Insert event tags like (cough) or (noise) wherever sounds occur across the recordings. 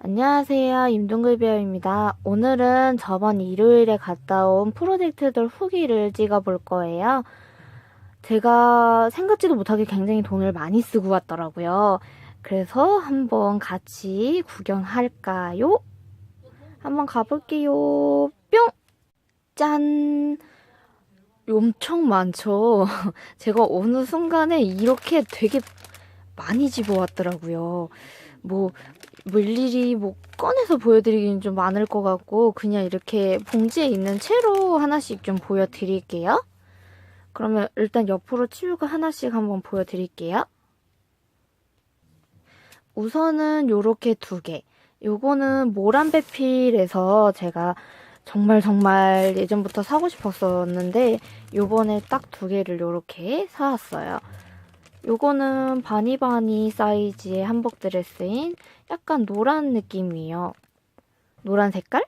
안녕하세요. 임동글비어입니다. 오늘은 저번 일요일에 갔다 온 프로젝트들 후기를 찍어볼 거예요. 제가 생각지도 못하게 굉장히 돈을 많이 쓰고 왔더라고요. 그래서 한번 같이 구경할까요? 한번 가볼게요. 뿅! 짠! 엄청 많죠? (laughs) 제가 어느 순간에 이렇게 되게 많이 집어왔더라고요. 뭐, 뭐 일일이 뭐 꺼내서 보여드리기는 좀 많을 것 같고 그냥 이렇게 봉지에 있는 채로 하나씩 좀 보여드릴게요. 그러면 일단 옆으로 치우고 하나씩 한번 보여드릴게요. 우선은 요렇게 두 개. 요거는 모란배필에서 제가 정말 정말 예전부터 사고 싶었었는데 요번에 딱 두 개를 요렇게 사왔어요. 요거는 바니바니 사이즈의 한복 드레스인 약간 노란 느낌이에요. 노란 색깔?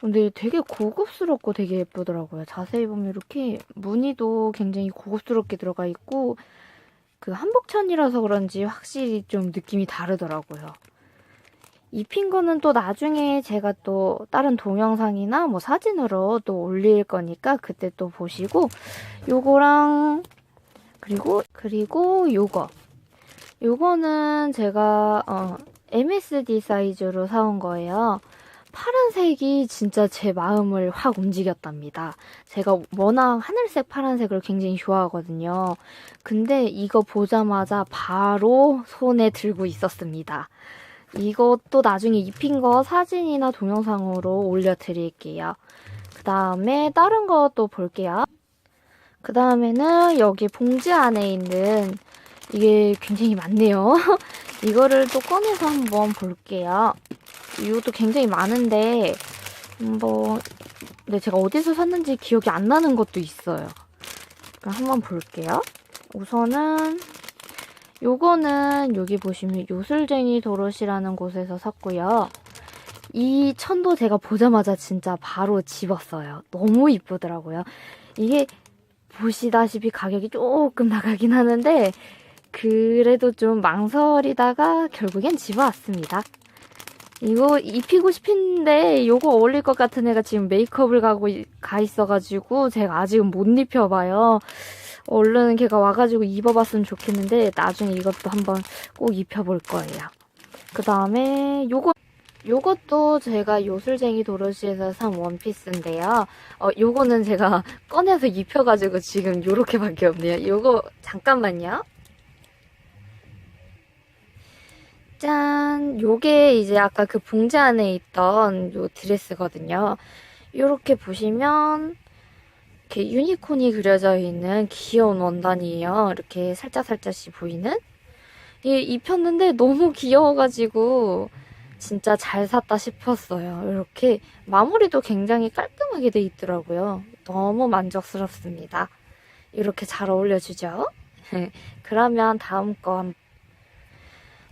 근데 되게 고급스럽고 되게 예쁘더라고요. 자세히 보면 이렇게 무늬도 굉장히 고급스럽게 들어가 있고 그 한복천이라서 그런지 확실히 좀 느낌이 다르더라고요. 입힌 거는 또 나중에 제가 또 다른 동영상이나 뭐 사진으로 또 올릴 거니까 그때 또 보시고 요거랑 그리고 그리고 요거 요거는 제가 어, MSD 사이즈로 사온 거예요. 파란색이 진짜 제 마음을 확 움직였답니다. 제가 워낙 하늘색 파란색을 굉장히 좋아하거든요. 근데 이거 보자마자 바로 손에 들고 있었습니다. 이것도 나중에 입힌 거 사진이나 동영상으로 올려드릴게요. 그 다음에 다른 것도 볼게요. 그 다음에는 여기 봉지 안에 있는 이게 굉장히 많네요. (laughs) 이거를 또 꺼내서 한번 볼게요. 이것도 굉장히 많은데 한번 네, 제가 어디서 샀는지 기억이 안 나는 것도 있어요. 그럼 한번 볼게요. 우선은 요거는 여기 보시면 요술쟁이 도롯이라는 곳에서 샀고요. 이 천도 제가 보자마자 진짜 바로 집었어요. 너무 이쁘더라고요. 이게 보시다시피 가격이 조금 나가긴 하는데 그래도 좀 망설이다가 결국엔 집어왔습니다. 이거 입히고 싶은데 이거 어울릴 것 같은 애가 지금 메이크업을 가고 이- 가 있어가지고 제가 아직은 못 입혀봐요. 얼른 걔가 와가지고 입어봤으면 좋겠는데 나중에 이것도 한번 꼭 입혀볼 거예요. 그 다음에 요거 요것도 제가 요술쟁이 도로시에서 산 원피스인데요. 어, 요거는 제가 (laughs) 꺼내서 입혀가지고 지금 요렇게밖에 없네요. 요거 잠깐만요. 짠! 요게 이제 아까 그 봉지 안에 있던 요 드레스거든요. 요렇게 보시면 이렇게 유니콘이 그려져 있는 귀여운 원단이에요. 이렇게 살짝살짝씩 보이는. 이 입혔는데 너무 귀여워가지고 진짜 잘 샀다 싶었어요. 이렇게 마무리도 굉장히 깔끔하게 돼 있더라고요. 너무 만족스럽습니다. 이렇게 잘 어울려주죠? (laughs) 그러면 다음 거 한-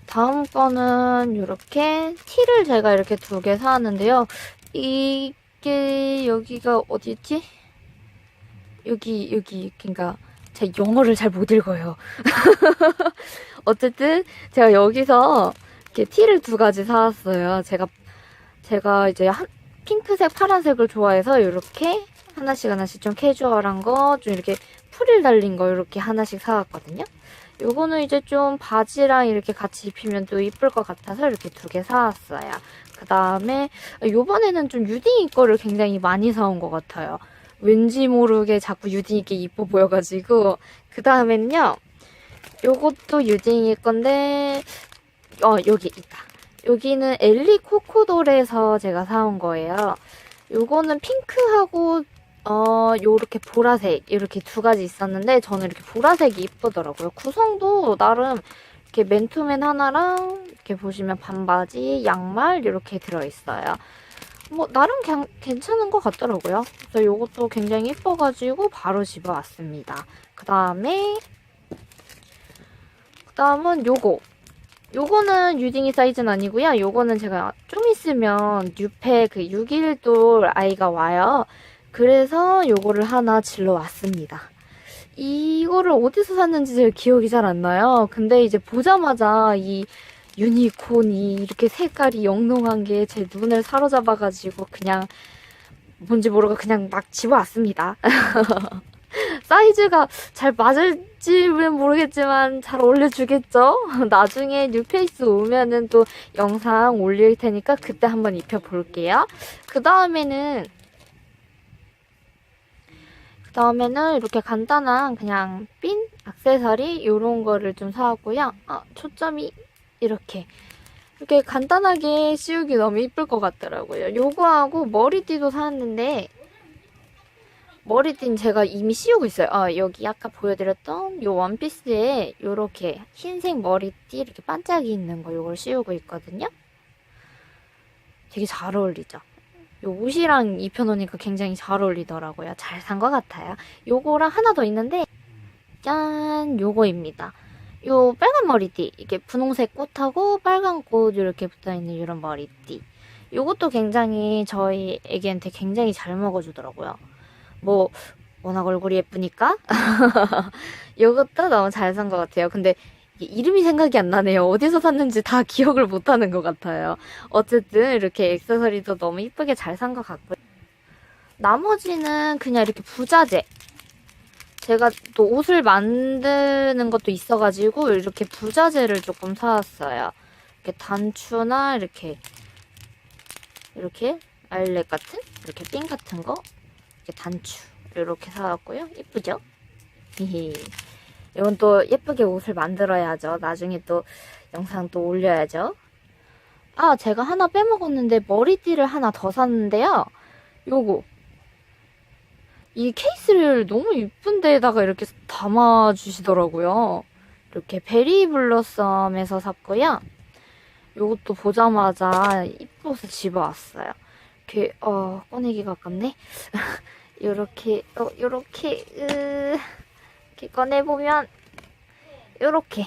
다음 거는 이렇게 티를 제가 이렇게 두 개 사왔는데요. 이게 여기가 어디지? 여기 여기 그러니까 제가 영어를 잘 못 읽어요. (laughs) 어쨌든 제가 여기서 이렇게 티를 두 가지 사왔어요. 제가 제가 이제 한, 핑크색, 파란색을 좋아해서 이렇게 하나씩 하나씩 좀 캐주얼한 거, 좀 이렇게 프릴 달린 거 이렇게 하나씩 사왔거든요. 요거는 이제 좀 바지랑 이렇게 같이 입히면 또 이쁠 것 같아서 이렇게 두 개 사왔어요. 그 다음에 요번에는 좀 유딩이 거를 굉장히 많이 사온 것 같아요. 왠지 모르게 자꾸 유딩이 게 이뻐 보여가지고 그 다음에는요. 요것도 유딩이 건데 어 여기 있다. 여기는 엘리 코코돌에서 제가 사온 거예요. 요거는 핑크하고 어 요렇게 보라색 이렇게 두 가지 있었는데 저는 이렇게 보라색이 이쁘더라고요. 구성도 나름 이렇게 맨투맨 하나랑 이렇게 보시면 반바지, 양말 이렇게 들어있어요. 뭐 나름 그냥 괜찮은 것 같더라고요. 그래서 요것도 굉장히 이뻐가지고 바로 집어왔습니다. 그 다음에 그 다음은 요거 요거는 유딩이 사이즈는 아니고요. 요거는 제가 좀 있으면 뉴페 그 6일돌 아이가 와요. 그래서 요거를 하나 질러 왔습니다. 이거를 어디서 샀는지 제가 기억이 잘 안 나요. 근데 이제 보자마자 이 유니콘이 이렇게 색깔이 영롱한 게 제 눈을 사로잡아가지고 그냥 뭔지 모르고 그냥 막 집어왔습니다. (laughs) 사이즈가 잘 맞을지는 모르겠지만 잘 어울려주겠죠? (laughs) 나중에 뉴페이스 오면은 또 영상 올릴 테니까 그때 한번 입혀볼게요. 그 다음에는 그 다음에는 이렇게 간단한 그냥 핀 액세서리 이런 거를 좀 사왔고요. 아, 초점이 이렇게 이렇게 간단하게 씌우기 너무 이쁠 것 같더라고요. 요거하고 머리띠도 사왔는데 머리띠는 제가 이미 씌우고 있어요. 아, 여기 아까 보여드렸던 요 원피스에 요렇게 흰색 머리띠 이렇게 반짝이 있는 거 요걸 씌우고 있거든요. 되게 잘 어울리죠? 요 옷이랑 입혀놓으니까 굉장히 잘 어울리더라고요. 잘 산 것 같아요. 요거랑 하나 더 있는데 짠! 요거입니다. 요 빨간 머리띠 이게 분홍색 꽃하고 빨간 꽃 이렇게 붙어있는 이런 머리띠 요것도 굉장히 저희 애기한테 굉장히 잘 먹어주더라고요 뭐 워낙 얼굴이 예쁘니까? (laughs) 요것도 너무 잘 산 것 같아요. 근데 이름이 생각이 안 나네요. 어디서 샀는지 다 기억을 못하는 것 같아요. 어쨌든 이렇게 액세서리도 너무 이쁘게 잘 산 것 같고요. 나머지는 그냥 이렇게 부자재. 제가 또 옷을 만드는 것도 있어가지고 이렇게 부자재를 조금 사왔어요. 이렇게 단추나 이렇게 이렇게 아일렛 같은? 이렇게 핀 같은 거 이렇게 단추 이렇게 사왔고요. 히히. 이건 또 예쁘게 옷을 만들어야죠. 나중에 또 영상 또 올려야죠. 아, 제가 하나 빼먹었는데 머리띠를 하나 더 샀는데요. 요거 이 케이스를 너무 이쁜 데에다가 이렇게 담아주시더라고요. 이렇게 베리 블러썸에서 샀고요. 이것도 보자마자 이뻐서 집어왔어요. 이렇게 어 꺼내기가 아깝네. (laughs) 요렇게 어 요렇게 으, 이렇게 꺼내 보면 요렇게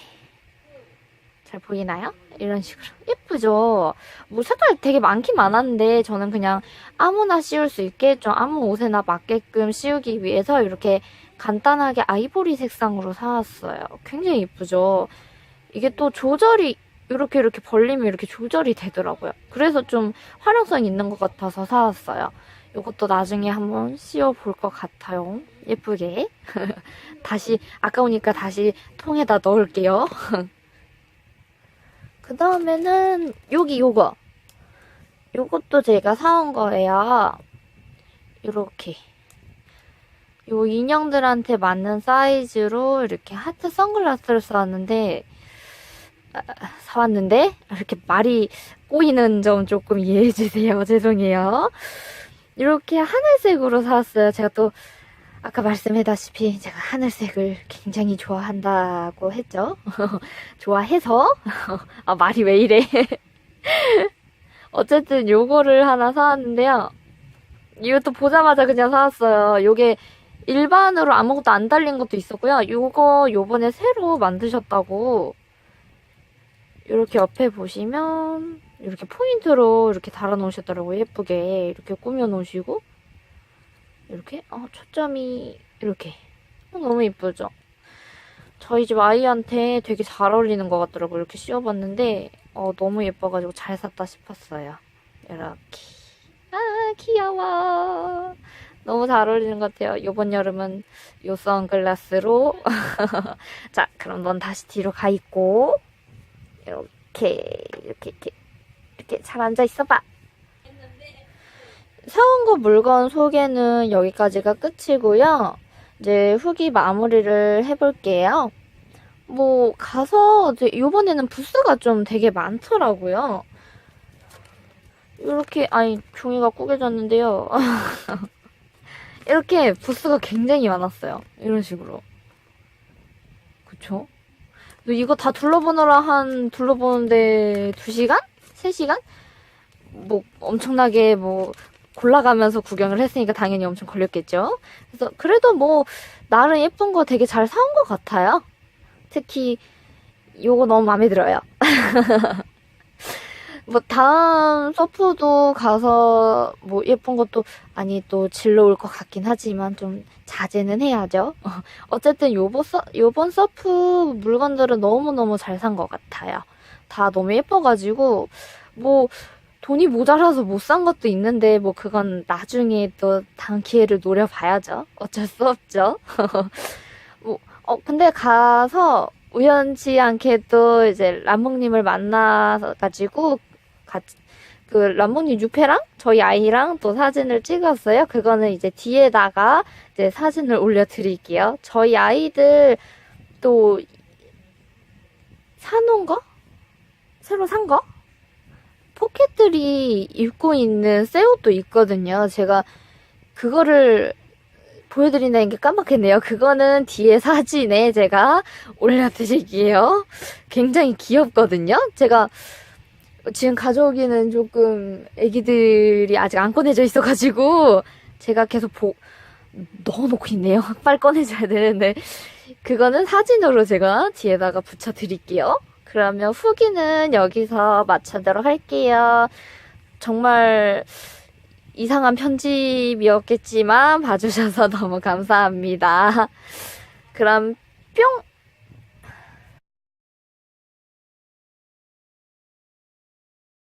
잘 보이나요? 이런 식으로 예쁘죠? 뭐 색깔 되게 많긴 많았는데 저는 그냥 아무나 씌울 수 있게 좀 아무 옷에나 맞게끔 씌우기 위해서 이렇게 간단하게 아이보리 색상으로 사왔어요. 굉장히 예쁘죠? 이게 또 조절이 이렇게 이렇게 벌리면 이렇게 조절이 되더라고요. 그래서 좀 활용성 있는 것 같아서 사왔어요. 이것도 나중에 한번 씌워볼 것 같아요. 예쁘게. (laughs) 다시 아까우니까 다시 통에다 넣을게요. (laughs) 그 다음에는 여기 요거 요것도 제가 사온 거예요 요렇게 요 인형들한테 맞는 사이즈로 이렇게 하트 선글라스를 사왔는데 아, 사왔는데 이렇게 말이 꼬이는 점 조금 이해해 주세요 (laughs) 죄송해요 이렇게 하늘색으로 사왔어요 제가 또 아까 말씀했다시피 제가 하늘색을 굉장히 좋아한다고 했죠. (laughs) 좋아해서 (laughs) 아 말이 왜 이래? 어쨌든 요거를 하나 사왔는데요. 이것도 보자마자 그냥 사왔어요. 요게 일반으로 아무것도 안 달린 것도 있었고요. 요거 요번에 새로 만드셨다고 이렇게 옆에 보시면 이렇게 포인트로 이렇게 달아 놓으셨더라고요. 예쁘게 이렇게 꾸며 놓으시고 이렇게 어, 초점이 이렇게 어, 너무 이쁘죠? 저희 집 아이한테 되게 잘 어울리는 것 같더라고요. 이렇게 씌워봤는데 어, 너무 예뻐가지고 잘 샀다 싶었어요. 이렇게 아 귀여워 너무 잘 어울리는 것 같아요. 이번 여름은 요 선글라스로 (laughs) 자 그럼 넌 다시 뒤로 가 있고 이렇게 이렇게 이렇게 이렇게 잘 앉아 있어봐. 사온 거 물건 소개는 여기까지가 끝이고요. 이제 후기 마무리를 해볼게요. 뭐 가서 이제 이번에는 부스가 좀 되게 많더라고요. 이렇게 아니 종이가 구겨졌는데요. (laughs) 이렇게 부스가 굉장히 많았어요. 이런 식으로. 그쵸? 이거 다 둘러보느라 한 둘러보는데 2시간? 3시간? 뭐 엄청나게 뭐 골라가면서 구경을 했으니까 당연히 엄청 걸렸겠죠. 그래서 그래도 뭐 나름 예쁜 거 되게 잘 사온 것 같아요. 특히 요거 너무 마음에 들어요. (laughs) 뭐 다음 서프도 가서 뭐 예쁜 것도 아니 또 질러 올 것 같긴 하지만 좀 자제는 해야죠. (laughs) 어쨌든 요번, 서, 요번 서프 물건들은 너무너무 잘 산 것 같아요. 다 너무 예뻐가지고 뭐 돈이 모자라서 못 산 것도 있는데 뭐 그건 나중에 또 다음 기회를 노려봐야죠. 어쩔 수 없죠. (laughs) 뭐, 어, 근데 가서 우연치 않게도 이제 람몽님을 만나가지고 같이 그 람몽님 유페랑 저희 아이랑 또 사진을 찍었어요. 그거는 이제 뒤에다가 이제 사진을 올려드릴게요. 저희 아이들 또 사놓은 거? 새로 산 거? 포켓들이 입고 있는 새 옷도 있거든요. 제가 그거를 보여드린다는 게 깜빡했네요. 그거는 뒤에 사진에 제가 올려드릴게요. 굉장히 귀엽거든요. 제가 지금 가져오기는 조금 애기들이 아직 안 꺼내져 있어가지고 제가 계속 보, 넣어놓고 있네요. (laughs) 빨리 꺼내줘야 되는데. 그거는 사진으로 제가 뒤에다가 붙여드릴게요. 그러면 후기는 여기서 마치도록 할게요. 정말 이상한 편집이었겠지만 봐주셔서 (laughs) 너무 감사합니다. 그럼 뿅!